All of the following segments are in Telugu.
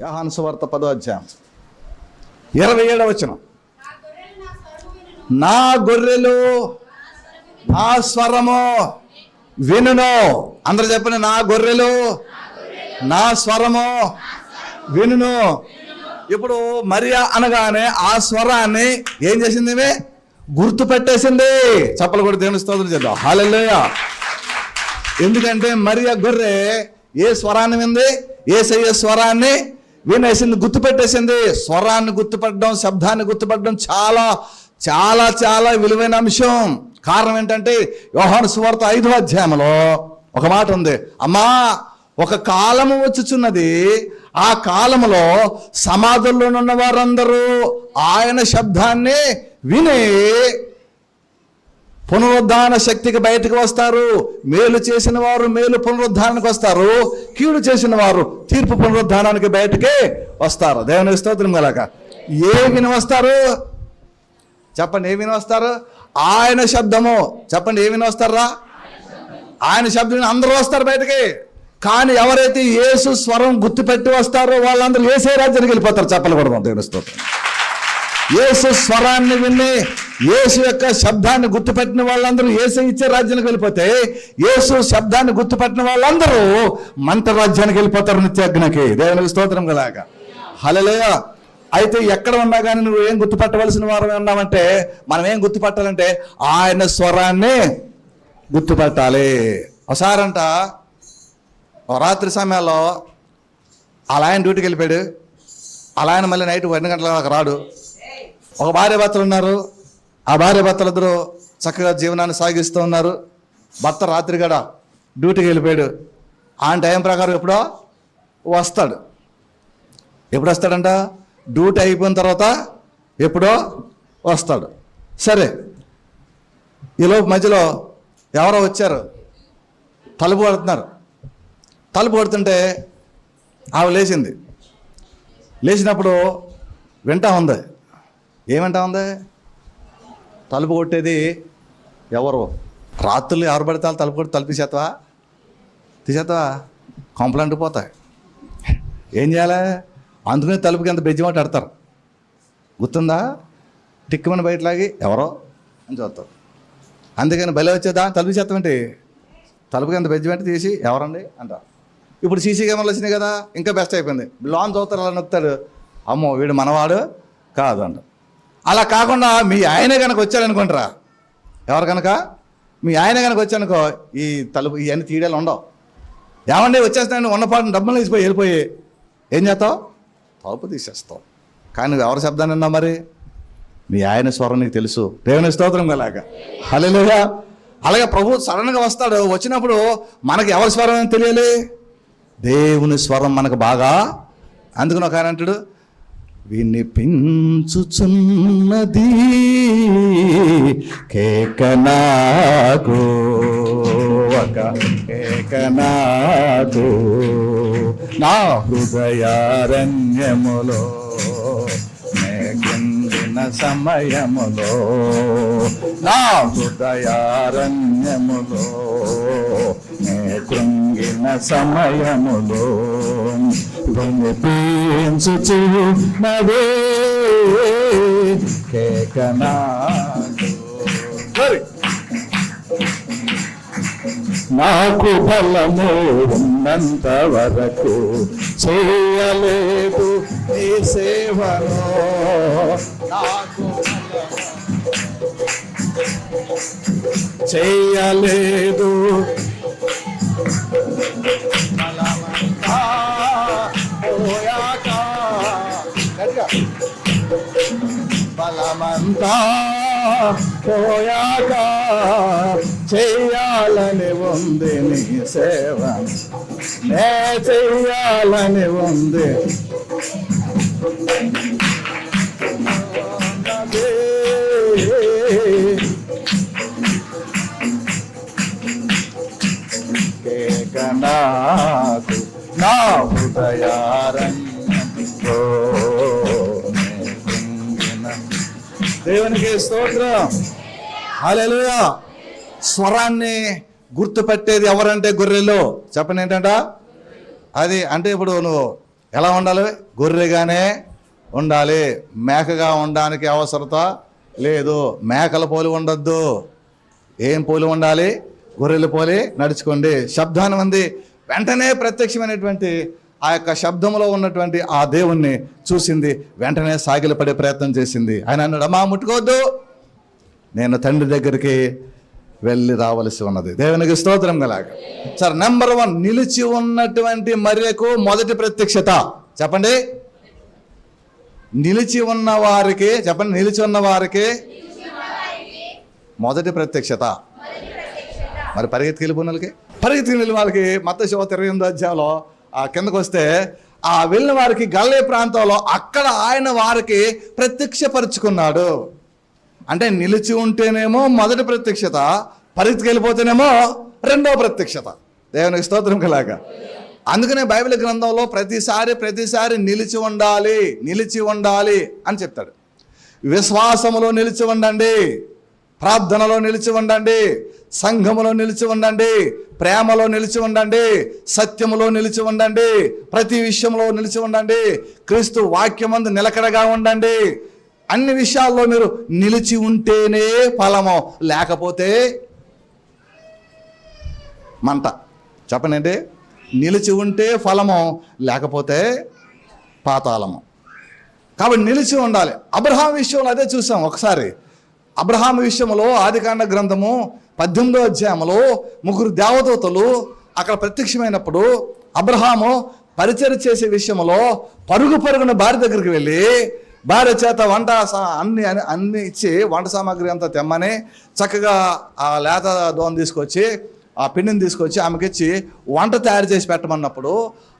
యోహాను సువార్త పదో అధ్యాయం. ఇరవై ఏడవ వచ్చిన నా గొర్రెలు నా స్వరము వినును. అందరు చెప్పండి నా గొర్రెలు నా స్వరము వినును. ఇప్పుడు మరియా అనగానే ఆ స్వరాన్ని ఏం చేసింది ఇవి? గుర్తు పెట్టేసింది చెప్పలు కూడా దేవుని స్తోత్రం చేద్దాం. హాలెల్లోయ. ఎందుకంటే మరియా గొర్రె ఏ స్వరాన్ని వింది? సయ్య స్వరాన్ని వినేసింది గుర్తుపెట్టేసింది. స్వరాన్ని గుర్తుపట్టడం శబ్దాన్ని గుర్తుపట్టడం చాలా చాలా చాలా విలువైన అంశం. కారణం ఏంటంటే యోహాను సువార్త ఐదో అధ్యాయంలో ఒక మాట ఉంది. అమ్మా ఒక కాలము వచ్చుచున్నది. ఆ కాలములో సమాధుల్లోనున్న వారందరూ ఆయన శబ్దాన్ని విని పునరుద్ధాన శక్తికి బయటకు వస్తారు. మేలు చేసిన వారు మేలు పునరుద్ధానానికి వస్తారు. కీడు చేసిన వారు తీర్పు పునరుద్ధానానికి బయటకే వస్తారు. దేవుని స్తోత్రం కలక ఏ వస్తారు? చెప్పండి ఏ వస్తారు? ఆయన శబ్దము. చెప్పండి ఏ విని వస్తారా? ఆయన శబ్దం అందరూ వస్తారు బయటకి. కానీ ఎవరైతే యేసు స్వరం గుర్తుపెట్టి వస్తారో వాళ్ళందరూ ఏసే రాజ్యానికి వెళ్ళిపోతారు. చెప్పలు కూడా దేవుని స్తోత్రం. ఏసు స్వరాన్ని విని యేసు యొక్క శబ్దాన్ని గుర్తుపెట్టిన వాళ్ళందరూ ఏసు ఇచ్చే రాజ్యానికి వెళ్ళిపోతే యేసు శబ్దాన్ని గుర్తుపెట్టిన వాళ్ళందరూ మంత్ర రాజ్యానికి వెళ్ళిపోతారు నిత్యాగ్నికి. దేవునికి స్తోత్రం కలాగా. హలలేయ అయితే ఎక్కడ ఉన్నా కానీ నువ్వు ఏం గుర్తుపట్టవలసిన వారు ఉన్నామంటే మనం ఏం గుర్తుపట్టాలంటే ఆయన స్వరాన్ని గుర్తుపట్టాలి. ఒకసారంట రాత్రి సమయాల్లో అలా ఆయన డ్యూటీకి వెళ్ళిపోయాడు. అలా ఆయన మళ్ళీ నైట్ ఎన్ని గంటల దాకా రాడు. ఒక భార్య భర్తలు ఉన్నారు. ఆ భార్య భర్తలిద్దరూ చక్కగా జీవనాన్ని సాగిస్తూ ఉన్నారు. భర్త రాత్రి గడ డ్యూటీకి వెళ్ళిపోయాడు. ఆ టైం ప్రకారం ఎప్పుడో వస్తాడు. ఎప్పుడు వస్తాడంట? డ్యూటీ అయిపోయిన తర్వాత ఎప్పుడో వస్తాడు. సరే ఈలోపు మధ్యలో ఎవరో వచ్చారు? తలుపు కొడుతున్నారు తలుపు కొడుతుంటే ఆమె లేచింది. లేచినప్పుడు వింటా ఉంది. ఏమంటా ఉంది తలుపు కొట్టేది ఎవరు? రాత్రులు ఎవరు పడితే వాళ్ళు తలుపు కొట్టి తలుపు తీసేస్తావా తీసేస్తావా కంప్లైంట్ పోతాయి ఏం చేయాలి? అందుకనే తలుపుకి ఎంత బెజ్జిమాట ఆడతారు. గుర్తుందా? టిక్కుమని బయటలాగి ఎవరో అని చూస్తారు. అందుకని బలి వచ్చేదా తలుపు చేస్తామంటే తలుపుకి ఎంత బెజ్జిమెంట్ తీసి ఎవరండి అంటారు. ఇప్పుడు సీసీ కెమెరాలు వచ్చినాయి కదా ఇంకా బెస్ట్ అయిపోయింది. లోన్ చూస్తారు అలా నొక్కుతాడు అమ్మో వీడు మనవాడు కాదు అంట అలా కాకుండా మీ ఆయనే కనుక వచ్చారనుకుంటారా ఎవరు కనుక మీ ఆయన కనుక వచ్చానుకో ఈ తలుపు ఇవన్నీ తీయడాలు ఉండవు. ఏమండి వచ్చేస్తానండి ఉన్నపాటు డబ్బులు తీసిపోయి వెళ్ళిపోయి ఏం చేస్తావు? తలుపు తీసేస్తావు. కానీ నువ్వు ఎవరి శబ్దాన్ని అన్నావు మరి? మీ ఆయన స్వరం నీకు తెలుసు. దేవుని స్తోత్రం అలాగా హల్లెలూయా. అలాగే ప్రభు సడన్గా వస్తాడు. వచ్చినప్పుడు మనకి ఎవరి స్వరం అని తెలియాలి? దేవుని స్వరం మనకు బాగా. అందుకని ఒక ఆయన అంటాడు వినిపించుచున్నది కేకనాకు ఒక కేకనాకు నా హృదయారణ్యములో మేఘిందిన సమయములో నా హృదయారణ్యములో నే కృంగిన సమయములో వినిపించుచు నవే కేకనా సరే. నాకు బలము ఉన్నంత వరకు చేయలేదు నీ సేవను. నాకు చేయలేదు. బలమంతా బలమంతా పోయాక. చెయ్యాలని ఉంది నీ సేవ. నే చెయ్యాలని ఉంది. కేక నాకు నా హృదయారణ్యంలో దేవునికి స్తోత్రం. హలో స్వరాన్ని గుర్తుపట్టేది ఎవరంటే గొర్రెలు? చెప్పండి ఏంటంట అది అంటే ఇప్పుడు నువ్వు ఎలా ఉండాలి? గొర్రెగానే ఉండాలి. మేకగా ఉండడానికి అవసరత లేదు. మేకల పోలి ఉండొద్దు. ఏం పోలి ఉండాలి? గొర్రెల పోలి నడుచుకోండి. శబ్దాన్ని మంది వెంటనే ప్రత్యక్షమైనటువంటి ఆ యొక్క శబ్దంలో ఉన్నటువంటి ఆ దేవుణ్ణి చూసింది. వెంటనే సాగిలపడే ప్రయత్నం చేసింది. ఆయన అన్నాడు అమ్మా ముట్టుకోవద్దు. నేను తండ్రి దగ్గరికి వెళ్ళి రావలసి ఉన్నది. దేవునికి స్తోత్రం గలాగ సార్ నెంబర్ వన్ నిలిచి ఉన్నటువంటి మర్యకు మొదటి ప్రత్యక్షత. చెప్పండి. నిలిచి ఉన్న వారికి చెప్పండి నిలిచి ఉన్న వారికి మొదటి ప్రత్యక్షత. మరి పరిగెత్తికి వెళ్ళిపోయిన వాళ్ళకి? పరిగెత్తికి వెళ్ళిన వాళ్ళకి మత శివ ఇరవై ఎనిమిది అధ్యాయంలో ఆ కిందకు వస్తే ఆ వెళ్ళిన వారికి గల్లే ప్రాంతంలో అక్కడ ఆయన వారికి ప్రత్యక్షపరుచుకున్నాడు. అంటే నిలిచి ఉంటేనేమో మొదటి ప్రత్యక్షత పరిగెత్తికి రెండో రెండవ ప్రత్యక్షత. దేవునికి స్తోత్రం కలాగా. అందుకనే బైబిల్ గ్రంథంలో ప్రతిసారి ప్రతిసారి నిలిచి ఉండాలి నిలిచి ఉండాలి అని చెప్తాడు. విశ్వాసములో నిలిచి ఉండండి ప్రార్థనలో నిలిచి ఉండండి సంఘములో నిలిచి ఉండండి ప్రేమలో నిలిచి ఉండండి సత్యములో నిలిచి ఉండండి ప్రతి విషయంలో నిలిచి ఉండండి క్రీస్తు వాక్యమందు నిలకడగా ఉండండి అన్ని విషయాల్లో మీరు నిలిచి ఉంటేనే ఫలము. లేకపోతే మంట. చెప్పనండి? నిలిచి ఉంటే ఫలము లేకపోతే పాతాళము. కాబట్టి నిలిచి ఉండాలి. అబ్రహాం విషయంలో అదే చూసాం ఒకసారి. అబ్రహాం విషయంలో ఆదికాండ గ్రంథము పద్దెనిమిదో అధ్యాయంలో ముగ్గురు దేవదూతలు అక్కడ ప్రత్యక్షమైనప్పుడు అబ్రహాము పరిచయం చేసే విషయంలో పరుగు పరుగున భార్య దగ్గరికి వెళ్ళి భార్య చేత వంట సా- అన్ని అన్ని- అన్ని ఇచ్చి వంట సామాగ్రి అంతా తెమ్మని చక్కగా ఆ లేత దోన్ తీసుకొచ్చి ఆ పిండిని తీసుకొచ్చి ఆమెకి ఇచ్చి వంట తయారు చేసి పెట్టమన్నప్పుడు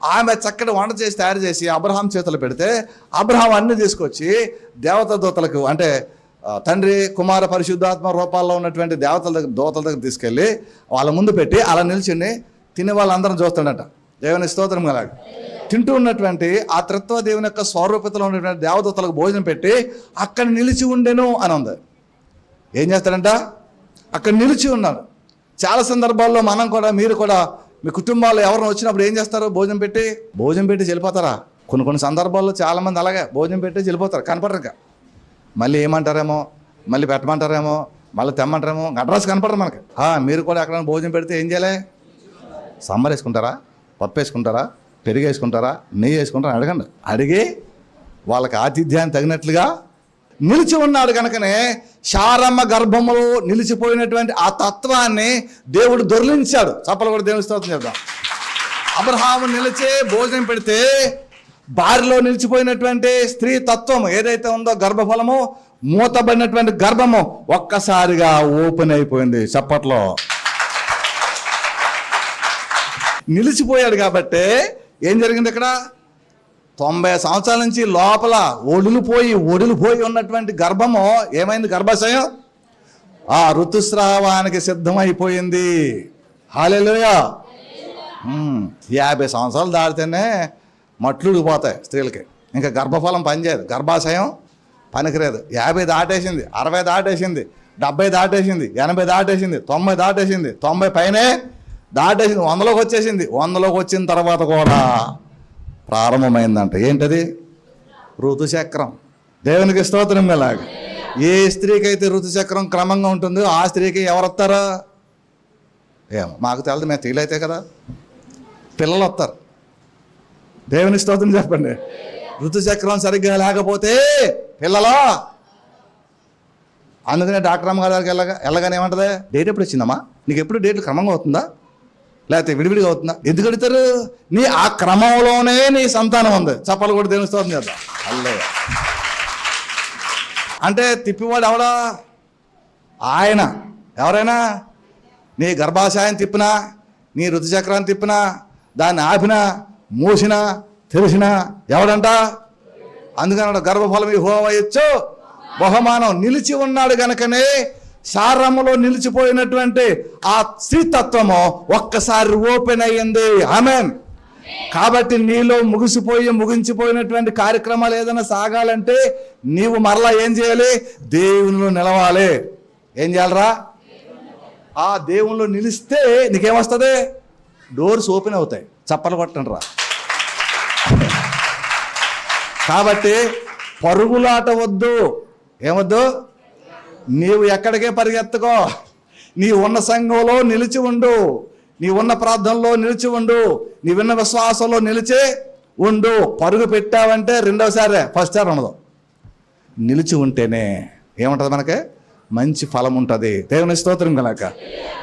ఆమె చక్కటి వంట చేసి తయారు చేసి అబ్రహాం చేతులు పెడితే అబ్రహాం అన్ని తీసుకొచ్చి దేవత దూతలకు అంటే తండ్రి కుమార పరిశుద్ధాత్మ రూపాల్లో ఉన్నటువంటి దేవతల దగ్గర దూతల దగ్గర తీసుకెళ్ళి వాళ్ళ ముందు పెట్టి అలా నిల్చుని తినే వాళ్ళందరం చూస్తాడట. దేవుని స్తోత్రం కలాగ. తింటూ ఉన్నటువంటి ఆ త్రిత్వ దేవుని యొక్క స్వరూపతలో ఉన్నటువంటి దేవదూతలకు భోజనం పెట్టి అక్కడ నిలిచి ఉండెను అని ఉంది ఏం చేస్తాడంట? అక్కడ నిలిచి ఉన్నాడు చాలా సందర్భాల్లో మనం కూడా మీరు కూడా మీ కుటుంబాల్లో ఎవరైనా వచ్చినప్పుడు ఏం చేస్తారు? భోజనం పెట్టి భోజనం పెట్టి చెల్లిపోతారా? కొన్ని కొన్ని సందర్భాల్లో చాలామంది అలాగే భోజనం పెట్టి వెళ్ళిపోతారు కనపడరు ఇంకా మళ్ళీ ఏమంటారేమో? మళ్ళీ పెట్టమంటారేమో? మళ్ళీ తెమ్మంటారేమో? అడ్రస్ కనపడరు మనకి. మీరు కూడా ఎక్కడైనా భోజనం పెడితే ఏం చేయాలి? సమ్మర్ వేసుకుంటారా పప్పు వేసుకుంటారా పెరుగు వేసుకుంటారా నెయ్యి వేసుకుంటారా అడగండి. అడిగి వాళ్ళకి ఆతిథ్యాన్ని తగినట్లుగా నిలిచి ఉన్నాడు కనుకనే శారమ్మ గర్భములో నిలిచిపోయినటువంటి ఆ తత్వాన్ని దేవుడు దొర్లించాడు. చప్పలు కూడా దేవుని స్తోత్రం చెప్దాం. అబ్రహాము నిలిచే భోజనం పెడితే బారిలో నిలిచిపోయినటువంటి స్త్రీ తత్వం ఏదైతే ఉందో గర్భఫలము మూతబడినటువంటి గర్భము ఒక్కసారిగా ఓపెన్ అయిపోయింది చప్పట్లో. నిలిచిపోయాడు కాబట్టి ఏం జరిగింది ఇక్కడ? తొంభై సంవత్సరాల నుంచి లోపల ఒడిలిపోయి ఒడిలిపోయి ఉన్నటువంటి గర్భము ఏమైంది గర్భాశయం? ఆ ఋతుస్రావానికి సిద్ధమైపోయింది. హాలేలుయా. యాభై సంవత్సరాలు దాటితేనే మట్లు పోతాయి స్త్రీలకి. ఇంకా గర్భఫలం పనిచేయదు. గర్భాశయం పనికిరేదు. యాభై దాటేసింది అరవై దాటేసింది డెబ్బై దాటేసింది ఎనభై దాటేసింది తొంభై దాటేసింది తొంభై పైనే దాటేసింది. వందలోకి వచ్చేసింది. వందలోకి వచ్చిన తర్వాత కూడా ప్రారంభమైందంట ఏంటది? ఋతుచక్రం. దేవునికి స్తోత్రం ఇలాగ. ఏ స్త్రీకి అయితే ఋతుచక్రం క్రమంగా ఉంటుందో ఆ స్త్రీకి ఎవరు వస్తారా ఏమో మాకు తెలదు మేము తెలియతే కదా. పిల్లలు వస్తారు దేవుని స్తోత్రం చెప్పండి. ఋతుచక్రం సరిగ్గా లేకపోతే పిల్లలు? అందుకనే డాక్టర్ అమ్మగారికి వెళ్ళగా వెళ్ళగానే ఏమంటుంది? డేట్ ఎప్పుడు వచ్చిందమ్మా నీకు ఎప్పుడు డేట్ క్రమంగా అవుతుందా లేకపోతే విడివిడిగా అవుతుందా? ఎందుకు అడుగుతారు? నీ ఆ క్రమంలోనే నీ సంతానం ఉంది. చప్పలు కూడా దేవుని స్తోత్రం చేద్దాం అల్లే. అంటే తిప్పివాడు ఎవడా? ఆయన. ఎవరైనా? నీ గర్భాశయం తిప్పినా నీ ఋతుచక్రాన్ని తిప్పినా దాన్ని ఆపినా మూసినా తెలిసినా ఎవడంట? అందుకని గర్భఫలం హోవయచ్చు బహుమానం నిలిచి ఉన్నాడు గనకనే సారములో నిలిచిపోయినటువంటి ఆ స్త్రీతత్వము ఒక్కసారి ఓపెన్ అయ్యింది. ఆమెన్. కాబట్టి నీలో ముగిసిపోయి ముగించిపోయినటువంటి కార్యక్రమాలు ఏదైనా సాగాలంటే నీవు మరలా ఏం చేయాలి? దేవునిలో నిలవాలి. ఏం చేయాలరా? ఆ దేవునిలో నిలిస్తే నీకేమొస్తుంది? డోర్స్ ఓపెన్ అవుతాయి. చప్పలు కొట్టండి రా కాబట్టి పరుగులాట వద్దు. ఏమొద్దు? నీవు ఎక్కడికే పరిగెత్తుకో? నీ ఉన్న సంఘంలో నిలిచి ఉండు. నీ ఉన్న ప్రార్థనలో నిలిచి ఉండు. నీ విన్న విశ్వాసంలో నిలిచి ఉండు. పరుగు పెట్టావంటే రెండవసారి ఫస్ట్ సార్ ఉండదు నిలిచి ఉంటేనే ఏముంటుంది మనకి? మంచి ఫలం ఉంటుంది. దేవుని స్తోత్రం కనుక.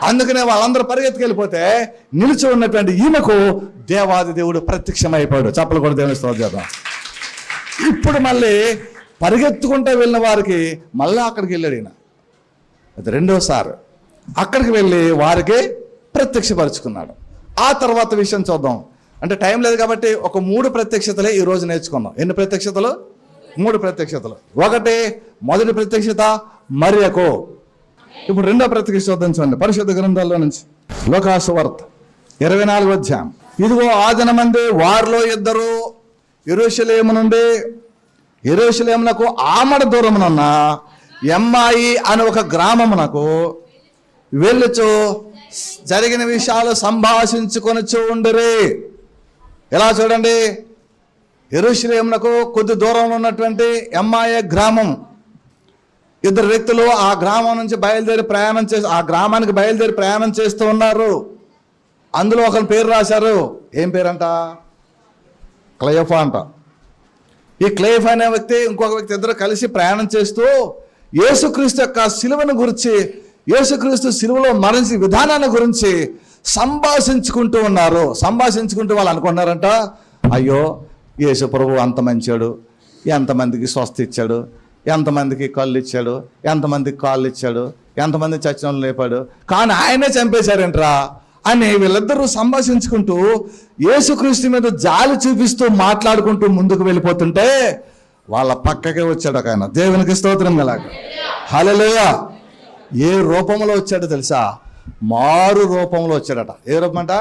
అందుకనే వాళ్ళందరూ పరిగెత్తుకెళ్ళిపోతే నిలిచి ఉన్నటువంటి ఈమెకు దేవాది దేవుడు ప్రత్యక్షమైపోయాడు. చెప్పలు కూడా దేవుని స్తోత్రం ఇప్పుడు మళ్ళీ పరిగెత్తుకుంటూ వెళ్ళిన వారికి మళ్ళీ అక్కడికి వెళ్ళాడు ఈయన. అది రెండోసారి అక్కడికి వెళ్ళి వారికి ప్రత్యక్షపరుచుకున్నాడు. ఆ తర్వాత విషయం చూద్దాం. అంటే టైం లేదు కాబట్టి ఒక మూడు ప్రత్యక్షతలే ఈరోజు నేర్చుకున్నాం. నేర్చుకుందాం ఎన్ని ప్రత్యక్షతలు? మూడు ప్రత్యక్షతలు. ఒకటి మొదటి ప్రత్యక్షత మరియకు. ఇప్పుడు రెండో ప్రత్యక్ష చూద్దాం చూడండి. పరిశుద్ధ గ్రంథాల్లో నుంచి. లోకాసు వార్త ఇరవై నాలుగు అధ్యాయం. ఇదిగో ఆ దినమంది వారిలో ఇద్దరు ఇరుషలేము నుండి ఎరుషలేమునకు ఆమడ దూరమునన్న ఎమ్మాయి అని ఒక గ్రామమునకు వెళ్ళుచు జరిగిన విషయాలు సంభాషించుకొని చూడరే ఎలా చూడండి? ఎరుషలేమునకు కొద్ది దూరంలో ఉన్నటువంటి ఎమ్మాయి గ్రామం. ఇద్దరు వ్యక్తులు ఆ గ్రామం నుంచి బయలుదేరి ప్రయాణం చేసి ఆ గ్రామానికి బయలుదేరి ప్రయాణం చేస్తూ ఉన్నారు. అందులో ఒకరి పేరు రాశారు. ఏం పేరంట? క్లయోఫా అంట. ఈ క్లేఫ్ అనే వ్యక్తి ఇంకొక వ్యక్తి ఇద్దరు కలిసి ప్రయాణం చేస్తూ యేసుక్రీస్తు యొక్క సిలువను గురించి యేసుక్రీస్తు సిలువలో మరణించిన విధానాన్ని గురించి సంభాషించుకుంటూ ఉన్నారు. సంభాషించుకుంటూ వాళ్ళు అనుకుంటున్నారంట అయ్యో యేసు ప్రభు అంత మంచాడు ఎంతమందికి స్వస్థ ఇచ్చాడు ఎంతమందికి కళ్ళు ఇచ్చాడు ఎంతమందికి కాళ్ళు ఇచ్చాడు ఎంతమంది చచ్చిన లేపాడు కానీ ఆయనే చంపేశారంట్రా. అని వీళ్ళిద్దరూ సంభాషించుకుంటూ యేసుక్రీస్తు మీద జాలి చూపిస్తూ మాట్లాడుకుంటూ ముందుకు వెళ్ళిపోతుంటే వాళ్ళ పక్కకే వచ్చాడు ఒక ఆయన. దేవునికి స్తోత్రం గల హలలోయ ఏ రూపంలో వచ్చాడో తెలుసా? మారు రూపంలో వచ్చాడట. ఏ రూపం అంట?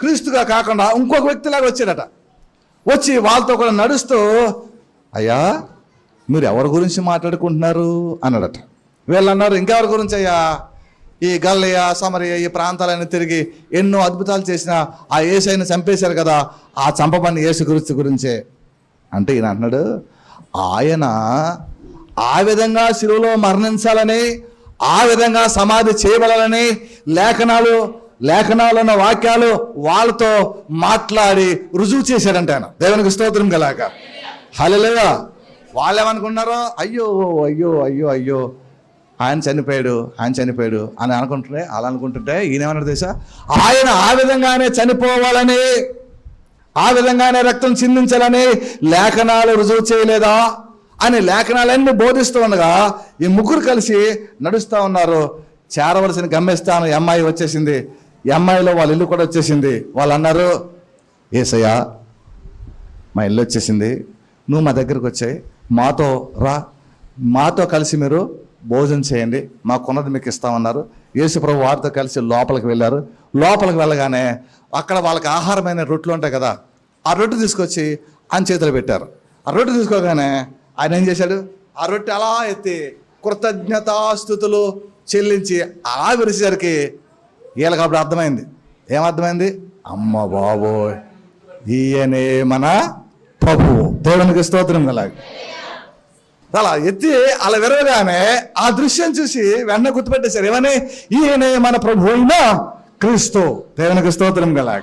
క్రీస్తుగా కాకుండా ఇంకొక వ్యక్తిలాగా వచ్చాడట. వచ్చి వాళ్ళతో కూడా నడుస్తూ అయ్యా మీరు ఎవరి గురించి మాట్లాడుకుంటున్నారు? అన్నాడట. వీళ్ళు అన్నారు ఇంకెవరి గురించి అయ్యా? ఈ గల్లయ్య సమరయ ఈ ప్రాంతాలన్నీ తిరిగి ఎన్నో అద్భుతాలు చేసిన ఆ ఏసైని చంపేశారు కదా ఆ చంపబడిన యేసు గురించి. గురించే అంటే ఈయన అంటున్నాడు ఆయన ఆ విధంగా శిలువలో మరణించాలని ఆ విధంగా సమాధి చేయబడాలని లేఖనాలు లేఖనాలు ఉన్న వాక్యాలు వాళ్ళతో మాట్లాడి రుజువు చేశాడంట ఆయన. దేవునికి స్తోత్రం గలాక హలలేదా వాళ్ళు ఏమనుకున్నారో అయ్యో అయ్యో అయ్యో అయ్యో ఆయన చనిపోయాడు ఆయన చనిపోయాడు అని అనుకుంటుంటే అలా అనుకుంటుంటే ఈయన ఏమన్నాడు తెలుసా? ఆయన ఆ విధంగానే చనిపోవాలని ఆ విధంగానే రక్తం చిందించాలని లేఖనాలు రుజువు చేయలేదా? అని లేఖనాలన్నీ బోధిస్తూ ఉండగా ఈ ముగ్గురు కలిసి నడుస్తూ ఉన్నారు. చేరవలసిన గమ్యస్థానం అమ్మాయి వచ్చేసింది. అమ్మాయిలో వాళ్ళ ఇల్లు కూడా వచ్చేసింది. వాళ్ళు అన్నారు ఏసయ్యా మా ఇల్లు వచ్చేసింది. నువ్వు మా దగ్గరకు వచ్చాయి. మాతో రా. మాతో కలిసి మీరు భోజనం చేయండి. మాకున్నది మీకు ఇస్తామన్నారు. యేసుప్రభు వారితో కలిసి లోపలికి వెళ్ళారు. లోపలికి వెళ్ళగానే అక్కడ వాళ్ళకి ఆహారమైన రొట్టెలు ఉంటాయి కదా ఆ రొట్టె తీసుకొచ్చి ఆయన చేతిలో పెట్టారు. ఆ రొట్టె తీసుకోగానే ఆయన ఏం చేశాడు? ఆ రొట్టె అలా ఎత్తి కృతజ్ఞతాస్థుతులు చెల్లించి అలా విరిచేసరికి వీళ్ళకి అప్పుడు అర్థమైంది. ఏమర్థమైంది? అమ్మ బాబోయ్ ఈయనే మన ప్రభువు. దేవునికి స్తోత్రం కలాగి అలా ఎత్తి అలా విరవగానే ఆ దృశ్యం చూసి వెన్న గుర్తుపెట్టేశారు. ఏమని? ఈయనే మన ప్రభు అయినా క్రీస్తు. దేవునికి స్తోత్రం గల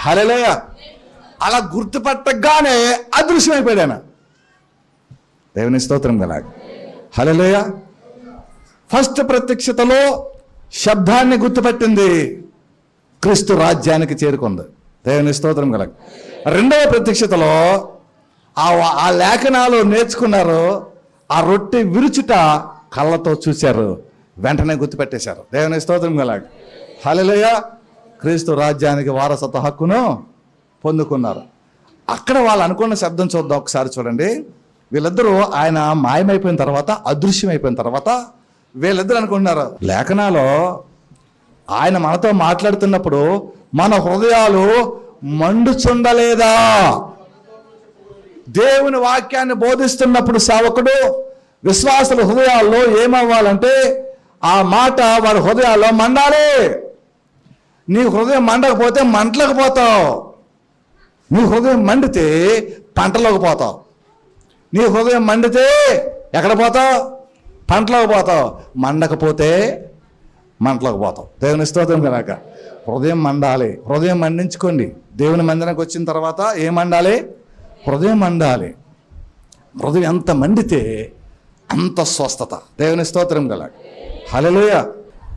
హలలేయ అలా గుర్తుపట్టగానే అదృశ్యమైపోయాడు అయిపోయాను దేవుని స్తోత్రం గల హలలేయ ఫస్ట్ ప్రత్యక్షతలో శబ్దాన్ని గుర్తుపట్టింది క్రీస్తు రాజ్యానికి చేరుకుంది. దేవుని స్తోత్రం గల రెండవ ప్రత్యక్షతలో ఆ ఆ లేఖనాలు నేర్చుకున్నారు ఆ రొట్టె విరుచుట కళ్ళతో చూశారు. వెంటనే గుర్తుపెట్టేశారు. దేవుని స్తోత్రం గలాడు హలలేయ క్రీస్తు రాజ్యానికి వారసత్వ హక్కును పొందుకున్నారు. అక్కడ వాళ్ళు అనుకున్న శబ్దం చూద్దాం ఒకసారి చూడండి. వీళ్ళిద్దరూ ఆయన మాయమైపోయిన తర్వాత అదృశ్యమైపోయిన తర్వాత వీళ్ళిద్దరు అనుకుంటున్నారు లేఖనాలో ఆయన మనతో మాట్లాడుతున్నప్పుడు మన హృదయాలు మండుచుండలేదా? దేవుని వాక్యాన్ని బోధిస్తున్నప్పుడు సేవకుడు విశ్వాసుల హృదయాల్లో ఏమవ్వాలంటే ఆ మాట వారి హృదయాల్లో మండాలి. నీ హృదయం మండకపోతే మంటలకు పోతావు. నీ హృదయం మండితే పంటలోకి పోతావు. నీ హృదయం మండితే ఎక్కడ పోతావు? పంటలోకి పోతావు. మండకపోతే మంటలోకి పోతాం దేవుని స్తోత్రం కనుక. హృదయం మండాలి. హృదయం మండించుకోండి. దేవుని మందిరానికి వచ్చిన తర్వాత ఏం మండాలి? హృదయం మండాలి హృదయం ఎంత మండితే అంత స్వస్థత. దేవుని స్తోత్రం గల. హలలోయ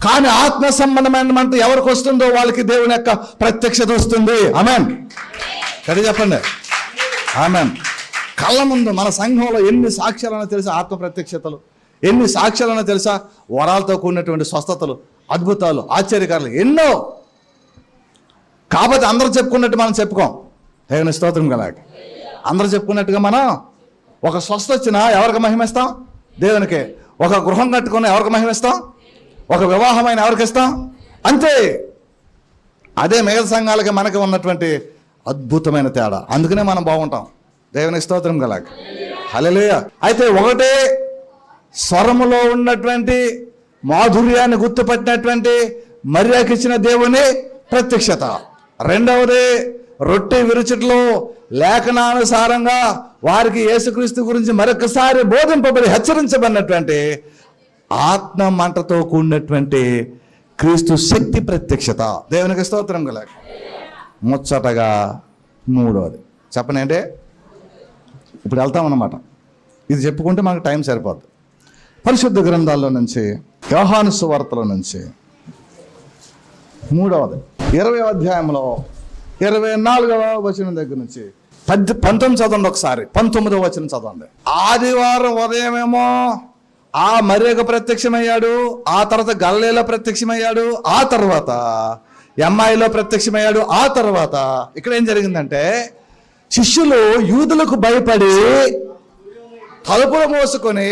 కానీ ఆత్మ సంబంధమైన మంట ఎవరికి వస్తుందో వాళ్ళకి దేవుని యొక్క ప్రత్యక్షత వస్తుంది. ఆమెన్. కదా చెప్పండి. ఆమెన్. కళ్ళ ముందు మన సంఘంలో ఎన్ని సాక్ష్యాలను తెలుసా? ఆత్మ ప్రత్యక్షతలు. ఎన్ని సాక్ష్యాలను తెలుసా? వరాలతో కూడినటువంటి స్వస్థతలు అద్భుతాలు ఆశ్చర్యకారులు ఎన్నో. కాబట్టి అందరూ చెప్పుకున్నట్టు మనం చెప్పుకోం. దేవుని స్తోత్రం కల అందరూ చెప్పుకున్నట్టుగా మనం ఒక స్వస్థ వచ్చినా ఎవరికి మహిమిస్తాం? దేవునికి. ఒక గృహం కట్టుకున్న ఎవరికి మహిమిస్తాం? ఒక వివాహమైన ఎవరికి ఇస్తాం? అంతే. అదే మిగతా సంఘాలకి మనకి ఉన్నటువంటి అద్భుతమైన తేడా. అందుకనే మనం బాగుంటాం. దేవుని స్తోత్రం గల హలలేయ అయితే ఒకటే స్వరములో ఉన్నటువంటి మాధుర్యాన్ని గుర్తుపట్టినటువంటి మర్యాకిచ్చిన దేవుని ప్రత్యక్షత. రెండవది రొట్టె విరుచుట్లో లేఖనానుసారంగా వారికి యేసుక్రీస్తు గురించి మరొకసారి బోధింపబడి హెచ్చరించబడినటువంటి ఆత్మ మంటతో కూడినటువంటి క్రీస్తు శక్తి ప్రత్యక్షత. దేవునికి స్తోత్రం గల ముచ్చటగా మూడవది చెప్పనండి? ఇప్పుడు వెళ్తామన్నమాట. ఇది చెప్పుకుంటే మనకు టైం సరిపోద్ది. పరిశుద్ధ గ్రంథాల్లో నుంచి యోహాను సువార్తల నుంచి. మూడవది. ఇరవై అధ్యాయంలో ఇరవై నాలుగవ వచనం దగ్గర నుంచి పద్ పంతొమ్మిది చదవండి ఒకసారి. పంతొమ్మిదవ వచనం చదవండి. ఆదివారం ఉదయమేమో ఆ మరేగ ప్రత్యక్షమయ్యాడు ఆ తర్వాత గల్లేలో ప్రత్యక్షమయ్యాడు ఆ తర్వాత ఎంఐలో ప్రత్యక్షమయ్యాడు ఆ తర్వాత ఇక్కడ ఏం జరిగిందంటే శిష్యులు యూదులకు భయపడి తలుపులు మోసుకొని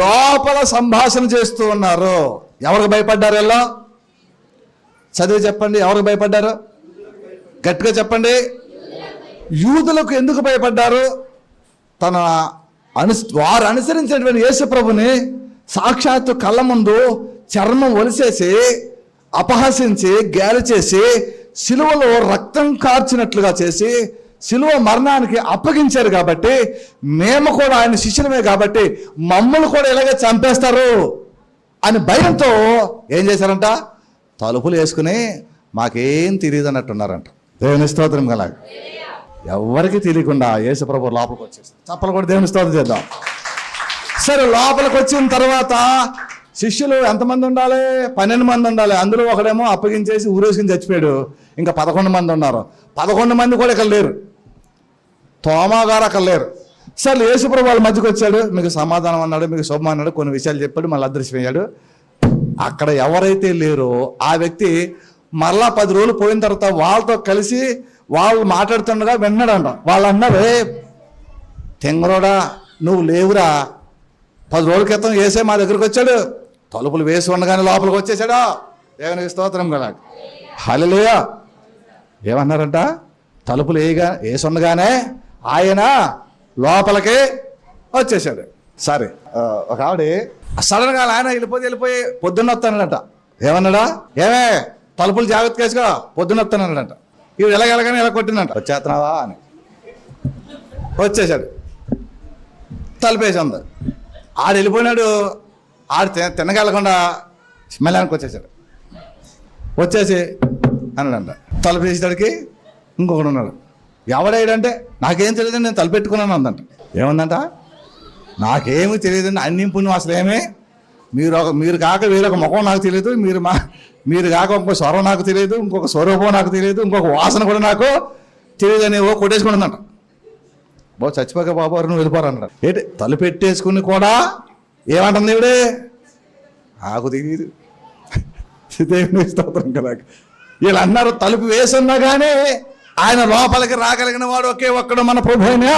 లోపల సంభాషణ చేస్తూ ఉన్నారు. ఎవరికి భయపడ్డారు ఎలా చదివి చెప్పండి ఎవరికి భయపడ్డారు? గట్టిగా చెప్పండి. యూదులకు ఎందుకు భయపడ్డారు? తన అను వారు అనుసరించినటువంటి యేసుప్రభుని సాక్షాత్తు కళ్ళ ముందు చర్మం ఒలిసేసి అపహసించి గాలి చేసి సిలువలో రక్తం కార్చినట్లుగా చేసి సిలువ మరణానికి అప్పగించారు కాబట్టి మేము కూడా ఆయన శిష్యులమే కాబట్టి మమ్మల్ని కూడా ఇలాగే చంపేస్తారు అని భయంతో ఏం చేశారంట? తలుపులు వేసుకుని మాకేం తెలియదు అన్నట్టున్నారంట దేవుని స్తోత్రం గల ఎవరికి తెలియకుండా యేసుప్రభు లోపలికి వచ్చేసి చప్పలు కూడా దేవుని స్తోత్రం చేద్దాం. సరే లోపలికి వచ్చిన తర్వాత శిష్యులు ఎంతమంది ఉండాలి? పన్నెండు మంది ఉండాలి. అందులో ఒకడేమో అప్పగించేసి ఊరేసుకుని చచ్చిపోయాడు. ఇంకా పదకొండు మంది ఉన్నారు. పదకొండు మంది కూడా ఇక్కడ లేరు. తోమా గారు అక్కడ లేరు. సరే యేసుప్రభు వాళ్ళ మధ్యకి వచ్చాడు. మీకు సమాధానం అన్నాడు మీకు శుభం అన్నాడు కొన్ని విషయాలు చెప్పాడు మళ్ళీ అదృశ్యమయ్యాడు. అక్కడ ఎవరైతే లేరో ఆ వ్యక్తి మరలా పది రోజులు పోయిన తర్వాత వాళ్ళతో కలిసి వాళ్ళు మాట్లాడుతుండగా విన్నాడంట. వాళ్ళు అన్నారు "ఏ, తెంగరోడా నువ్వు లేవురా. పది రోజుల క్రితం వేసే మా దగ్గరికి వచ్చాడు. తలుపులు వేసి ఉండగానే లోపలికి వచ్చేసాడా. దేవునికి స్తోత్రం కదా. హలలేయ ఏమన్నారంట? తలుపులు వేయగా వేసి ఉండగానే ఆయన లోపలికి వచ్చేసాడు. సరే. ఒక ఆవిడ సడన్గా ఆయన వెళ్ళిపోతే వెళ్ళిపోయి పొద్దున్న వస్తానట. ఏమన్నాడా? ఏమే తలుపులు జాగ్రత్త కేసుగా పొద్దున్న వస్తానన్నాడంట ఇవి ఎలాగెలగానే ఇలా కొట్టిందంట. వచ్చేస్తున్నావా అని. వచ్చేసాడు తలుపేసి ఉంది. ఆడు వెళ్ళిపోయినాడు. ఆడు తిన- తినగలకుండా స్మెల్లానికి వచ్చేసాడు వచ్చేసి అన్నాడంట. తలుపు వేసేటాడికి ఇంకొకడు ఉన్నాడు. ఎవడాడంటే నాకేం తెలియదండి నేను తలుపెట్టుకున్నాను అందంట. ఏముందంట? నాకేమీ తెలియదండి అన్ని పుణ్యం అసలు ఏమీ మీరు ఒక మీరు కాక వేరొక ముఖం నాకు తెలియదు మీరు మా మీరు కాక ఇంకో స్వరం నాకు తెలియదు ఇంకొక స్వరూపం నాకు తెలియదు ఇంకొక వాసన కూడా నాకు తెలియదు అని ఓ కొట్టేసుకుంటుందంట బాబు చచ్చిపోక బాబు నువ్వు వెళ్ళిపోరు ఏంటి తలుపు పెట్టేసుకుని కూడా ఏమంటుంది ఇవిడే నాకు తెలియదు. దేవుని స్తోత్రం కదా? వీళ్ళు అన్నారు తలుపు వేసున్నా కానీ ఆయన లోపలికి రాగలిగిన వాడు ఒకే ఒక్కడు మన ప్రభు అయినా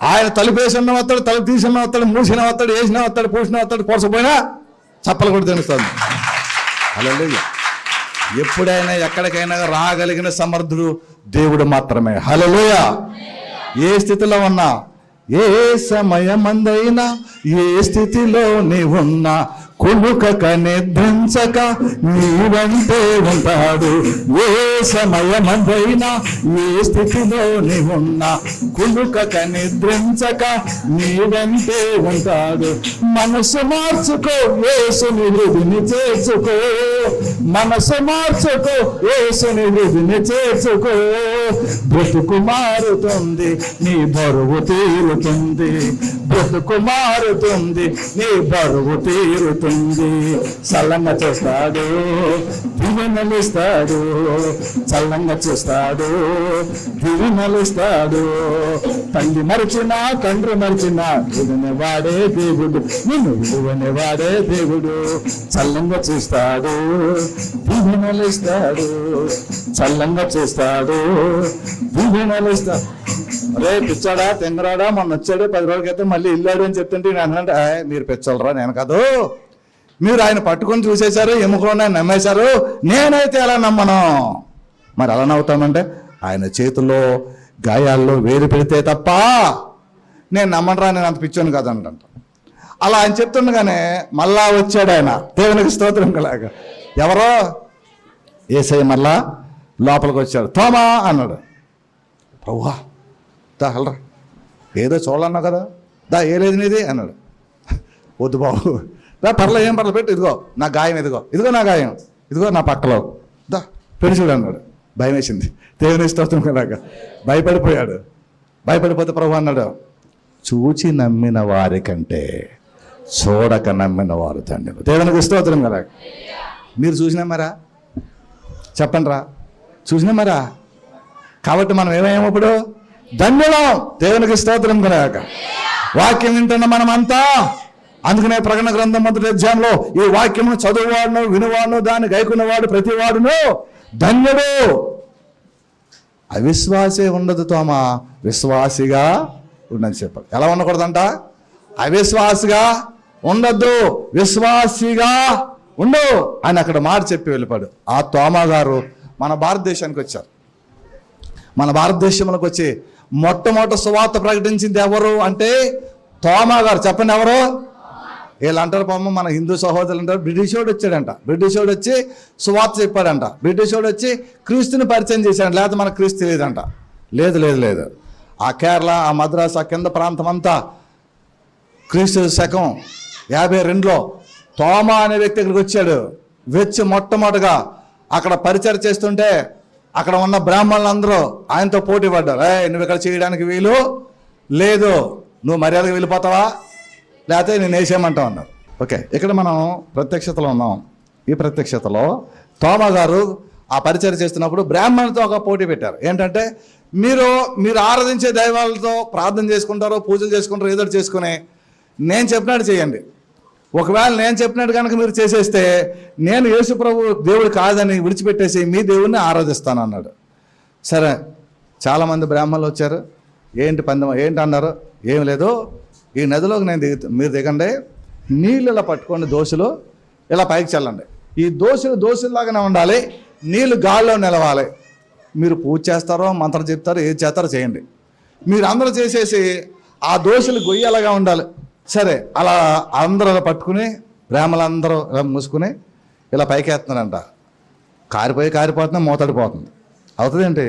ఆయన తలుపు వేసిన వస్తాడు తలుపు తీసిన వస్తాడు మూసిన వస్తాడు వేసిన వస్తాడు పూసిన వస్తాడు పొరసపోయినా చప్పలు కూడా తినుస్తాడు అలా ఎప్పుడైనా ఎక్కడికైనా రాగలిగిన సమర్థుడు దేవుడు మాత్రమే. హలోయ ఏ స్థితిలో ఉన్నా ఏ సమయమందైనా ఏ స్థితిలో నీవున్నా కునుకక నిద్రించక నీవంటే ఉంటాడు. ఏ సమయమందైనా ఏ స్థితిలోని ఉన్నా. కునుకక నిద్రించక నీవంటే ఉంటాడు. మనసు మార్చుకో యేసుని హృదిని చేర్చుకో. మనసు మార్చుకో యేసుని హృదిని చేర్చుకో. బ్రతుకు మారుతుంది నీ బరువు తీరుతుంది. బ్రతుకు మారుతుంది నీ బరువు తీరుతుంది. చల్లంగా చూస్తాడు దివెనలిస్తాడు చల్లంగా చూస్తాడు దివెనలిస్తాడు తండ్రి మరిచిన తండ్రి మరిచిన విడుని వాడే దేవుడు నిన్ను విడువని వాడే దేవుడు. చల్లంగా చూస్తాడు దివెనలిస్తాడు చల్లంగా చూస్తాడు దివెనలిస్తాడు రే పిచ్చాడా తింగరాడా మొన్న వచ్చాడు పది రోజుల క్రితం మళ్ళీ వెళ్ళాడు అని చెప్తుంటే నేను అంటే మీరు పిచ్చలరా నేను కాదు. మీరు ఆయన పట్టుకొని చూసేశారు ఎముకలు నమ్మేశారు. నేనైతే ఎలా నమ్మను? మరి అలా నవ్వుతామంటే ఆయన చేతుల్లో గాయాల్లో వేరు పెడితే తప్ప నేను నమ్మనరా నేను అంత పిచ్చోని కదంట అలా ఆయన చెప్తుండగానే మళ్ళా వచ్చాడు ఆయన. దేవునికి స్తోత్రం కలాగా ఎవరో? ఏసై మళ్ళా లోపలికి వచ్చాడు. తోమా అన్నాడు. ప్రభువా దా వెళ్ళరా. ఏదో చూడాలన్నావు కదా. దా ఏ లేదు నీది అన్నాడు. వద్దు బాబు. దా పర్లేదు ఏం పర్లేదు పెట్టు ఇదిగో నా గాయం ఇదిగో ఇదిగో నా గాయం ఇదిగో నా పక్కలో. దా పెట్టి చూడు అన్నాడు. భయం వేసింది దేవుని స్తోత్రం కదా భయపడిపోయాడు. భయపడిపోతే ప్రభు అన్నాడు చూచి నమ్మిన వారి కంటే చూడక నమ్మిన వారు తండ్రి దేవునికి స్తోత్రం కదా. మీరు చూసినా మరా? చెప్పండి రా. మరా? కాబట్టి మనం ఏమేమి ఇప్పుడు? ధన్యులం. దేవునికి స్తోత్రం కనుక వాక్యం వింటున్న మనమంతా అందుకనే ప్రకటన గ్రంథం మొదటి అధ్యాయంలో ఈ వాక్యమును చదువువాడును వినువాడును దాన్ని గైకున్నవాడు ప్రతివాడును. ధన్యుడు. అవిశ్వాసే ఉండదు తోమ. విశ్వాసిగా ఉండని చెప్పాలి ఎలా ఉండకూడదంట? అవిశ్వాసిగా ఉండద్దు. విశ్వాసిగా ఉండు అని అక్కడ మాట చెప్పి వెళ్ళిపాడు ఆ తోమ గారు మన భారతదేశానికి వచ్చారు. మన భారతదేశంలోకి వచ్చి మొట్టమొదటి సువార్త ప్రకటించింది ఎవరు అంటే తోమా గారు. చెప్పండి ఎవరు? వీళ్ళు అంటారు పాపం మన హిందూ సహోదరులు అంటారు బ్రిటిష్ వాడు వచ్చాడంట. బ్రిటిష్ వాడు వచ్చి సువార్త చెప్పాడంట. బ్రిటిష్ వాడు వచ్చి క్రీస్తుని పరిచయం చేశాడు లేకపోతే మనకు క్రీస్తు లేదంట లేదు లేదు లేదు. ఆ కేరళ ఆ మద్రాసు ఆ కింద ప్రాంతం అంతా క్రీస్తు శకం యాభై రెండులో తోమా అనే వ్యక్తి ఇక్కడికి వచ్చాడు. వచ్చి మొట్టమొదటిగా అక్కడ పరిచయం చేస్తుంటే అక్కడ ఉన్న బ్రాహ్మణులందరూ ఆయనతో పోటీ పడ్డారు. ఏ నువ్వు ఇక్కడ చేయడానికి వీలు లేదు. నువ్వు మర్యాదగా వెళ్ళిపోతావా? లేకపోతే నేను వేసేయమంటా అన్నారు ఓకే ఇక్కడ మనం ప్రత్యక్షతలో ఉన్నాం. ఈ ప్రత్యక్షతలో తోమ గారు ఆ పరిచయం చేస్తున్నప్పుడు బ్రాహ్మణులతో ఒక పోటీ పెట్టారు. ఏంటంటే మీరు మీరు ఆరాధించే దైవాలతో ప్రార్థన చేసుకుంటారో పూజలు చేసుకుంటారో ఏదో చేసుకుని నేను చెప్పినట్టు చేయండి. ఒకవేళ నేను చెప్పినట్టు కనుక మీరు చేసేస్తే నేను యేసు ప్రభు దేవుడు కాదని విడిచిపెట్టేసి మీ దేవుడిని ఆరాధిస్తాను అన్నాడు. సరే చాలామంది బ్రాహ్మణులు వచ్చారు. ఏంటి పందెం ఏంటి అన్నారు? ఏం లేదు. ఈ నదిలోకి నేను దిగు మీరు దిగండి నీళ్ళు ఇలా పట్టుకోండి దోశలు ఇలా పైకి చల్లండి. ఈ దోశలు దోశలాగానే ఉండాలి నీళ్ళు గాల్లో నిలవాలి. మీరు పూజ చేస్తారో మంత్రం చెప్తారో ఏది చేస్తారో చేయండి. మీరు అందరూ చేసేసి ఆ దోశలు గొయ్యలాగా ఉండాలి. సరే అలా అందరూ అలా పట్టుకుని ప్రేమలందరూ ఇలా మూసుకుని ఇలా పైకి వేస్తున్నారంట కారిపోయి కారిపోతుంది మూతడిపోతుంది. అవుతుంది నీరు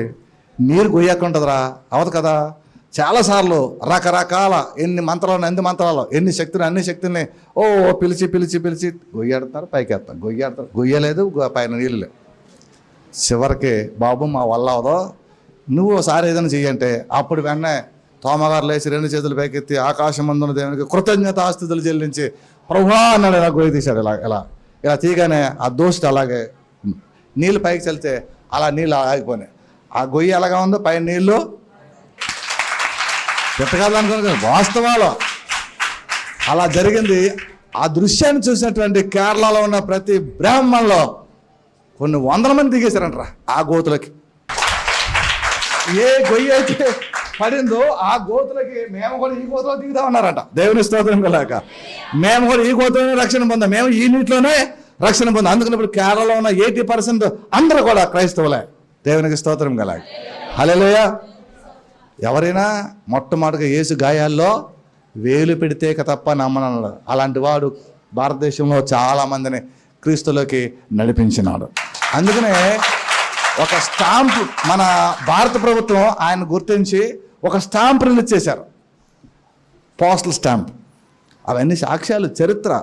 నీరు గొయ్యకుంటుందిరా అవదు కదా? చాలాసార్లు రకరకాల ఎన్ని మంత్రాలు ఎన్ని మంత్రాలు ఎన్ని శక్తులు అన్ని శక్తుల్ని ఓ పిలిచి పిలిచి పిలిచి గొయ్యాడుతున్నారు పైకి వేస్తారు గొయ్యాడుతారు. గొయ్యలేదు పైన నీళ్ళు లేవు. చివరికి బాబు మా వల్ల అవదో నువ్వు ఒకసారి ఏదైనా చెయ్యంటే అప్పుడు వెంటనే తోమగారు లేచి రెండు చేతులు పైకెత్తి ఆకాశం అందున్న దేవునికి కృతజ్ఞత ఆస్తుతులు చెల్లించి ప్రభా అన్నాడు ఇలా గొయ్యి తీశాడు ఇలా ఇలా. ఇలా తీయగానే ఆ దోషుడు అలాగే నీళ్ళు పైకి చల్లితే అలా నీళ్ళు ఆగిపోయినాయి. ఆ గొయ్యి ఎలాగా ఉందో పైన నీళ్ళు పెట్టగలనుకున్న వాస్తవాలు. అలా జరిగింది. ఆ దృశ్యాన్ని చూసినటువంటి కేరళలో ఉన్న ప్రతి బ్రాహ్మణలో కొన్ని వందల మంది దిగేశారంటరా ఆ గోతులకి. ఏ గొయ్యి అయితే పడిందో ఆ గోతులకి మేము కూడా ఈ గోతులో దిగుతామన్నారంట దేవుని స్తోత్రం కలాక మేము కూడా ఈ గోతులోనే రక్షణ పొందాం. మేము ఈ నీటిలోనే రక్షణ పొందాం. అందుకని ఇప్పుడు కేరళలో ఉన్న ఎయిటీ పర్సెంట్ అందరూ కూడా క్రైస్తవులే. దేవునికి స్తోత్రం కలాక హలో ఎవరైనా మొట్టమొదటిగా ఏసు గాయాల్లో వేలు పెడితే తప్ప నమ్మనన్నాడు. అలాంటి వాడు భారతదేశంలో చాలా మందిని క్రీస్తులోకి నడిపించినాడు. అందుకనే ఒక స్టాంప్ మన భారత ప్రభుత్వం ఆయన గుర్తించి ఒక స్టాంప్ రిలీజ్ చేశారు. Postal stamp. అవన్నీ సాక్ష్యాలు చరిత్ర.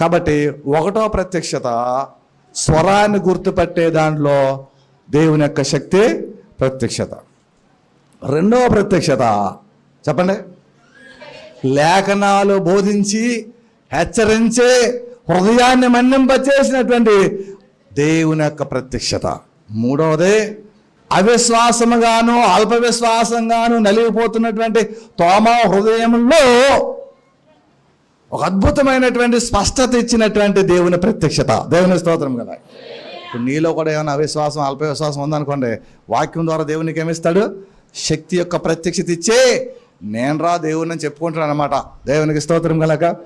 కాబట్టి ఒకటో ప్రత్యక్షత స్వరాన్ని గుర్తుపట్టే దాంట్లో దేవుని యొక్క శక్తి ప్రత్యక్షత. రెండవ ప్రత్యక్షత. చెప్పండి. లేఖనాలు బోధించి హెచ్చరించే హృదయాన్ని మన్నింపచేసినటువంటి దేవుని యొక్క ప్రత్యక్షత. మూడవది అవిశ్వాసముగాను అల్ప విశ్వాసంగాను నలిగిపోతున్నటువంటి తోమ హృదయంలో ఒక అద్భుతమైనటువంటి స్పష్టత ఇచ్చినటువంటి దేవుని ప్రత్యక్షత. దేవుని స్తోత్రం కదా. ఇప్పుడు నీలో కూడా ఏమైనా అవిశ్వాసం అల్ప విశ్వాసం ఉందనుకోండి వాక్యం ద్వారా దేవునికి ఏమిస్తాడు శక్తి యొక్క ప్రత్యక్షత ఇచ్చే నేను రా దేవుని అని చెప్పుకుంటాను అనమాట దేవునికి స్తోత్రం కలక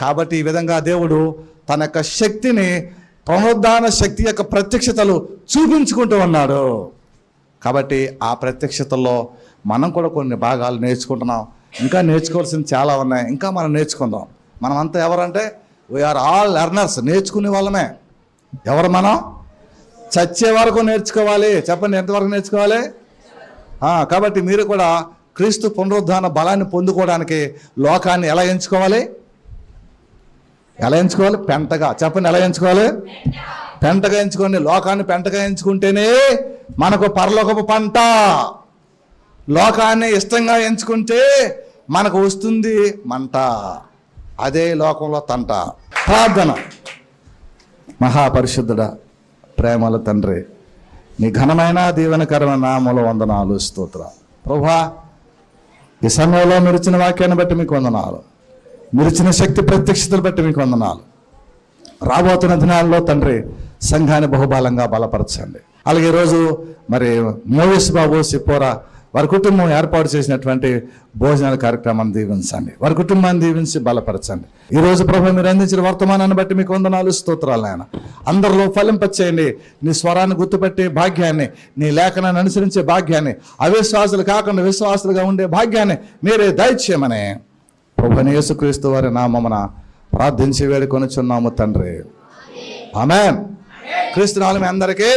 కాబట్టి ఈ విధంగా దేవుడు తన యొక్క శక్తిని పునరుద్ధాన శక్తి యొక్క ప్రత్యక్షతలు చూపించుకుంటూ ఉన్నాడు. కాబట్టి ఆ ప్రత్యక్షతల్లో మనం కూడా కొన్ని భాగాలు నేర్చుకుంటున్నాం. ఇంకా నేర్చుకోవాల్సింది చాలా ఉన్నాయి. ఇంకా మనం నేర్చుకుందాం. మనం అంతా ఎవరంటే వీఆర్ ఆల్ లెర్నర్స్ నేర్చుకునే వాళ్ళమే. ఎవరు మనం? చచ్చే వరకు నేర్చుకోవాలి. చెప్పండి ఎంతవరకు నేర్చుకోవాలి? కాబట్టి మీరు కూడా క్రీస్తు పునరుద్ధాన బలాన్ని పొందుకోవడానికి లోకాన్ని ఎలా ఎంచుకోవాలి? ఎలా ఎంచుకోవాలి? పెంటగా. చెప్పండి ఎలా ఎంచుకోవాలి? పెంటగా ఎంచుకోండి. లోకాన్ని పెంటగా ఎంచుకుంటేనే మనకు పరలోకపు పంట. లోకాన్ని ఇష్టంగా ఎంచుకుంటే మనకు వస్తుంది మంట. అదే లోకంలో తంట. ప్రార్థన. మహాపరిశుద్ధుడ ప్రేమల తండ్రి. నీ ఘనమైన దీవెనకరమైన నామూల వందనాలు స్తోత్ర ప్రభా ఈ సమయంలో మీరు వాక్యాన్ని బట్టి మీకు వందనాలు. మీరు శక్తి ప్రత్యక్షతను బట్టి మీకు వందనాలు. రాబోతున్న దినాల్లో తండ్రి సంఘాన్ని బహుబలంగా బలపరచండి. అలాగే ఈరోజు మరి మోవిస్ బాబు సిపోరా వారి కుటుంబం ఏర్పాటు చేసినటువంటి భోజనాల కార్యక్రమాన్ని దీవించండి. వారి కుటుంబాన్ని దీవించి బలపరచండి. ఈ రోజు ప్రభు మీరు అందించిన వర్తమానాన్ని బట్టి మీకు వందనాలు స్తోత్రాలు ఆయన అందరిలో ఫలింపచేయండి నీ స్వరాన్ని గుర్తుపెట్టే భాగ్యాన్ని నీ లేఖనాన్ని అనుసరించే భాగ్యాన్ని అవిశ్వాసులు కాకుండా విశ్వాసులుగా ఉండే భాగ్యాన్ని మీరే దయచేయమని ప్రభుని యేసుక్రీస్తు వారి నామమున ప్రార్థించి వేడుకొనుచున్నాము తండ్రి. ఆమెన్. క్రీస్తు నాలుగు అందరికీ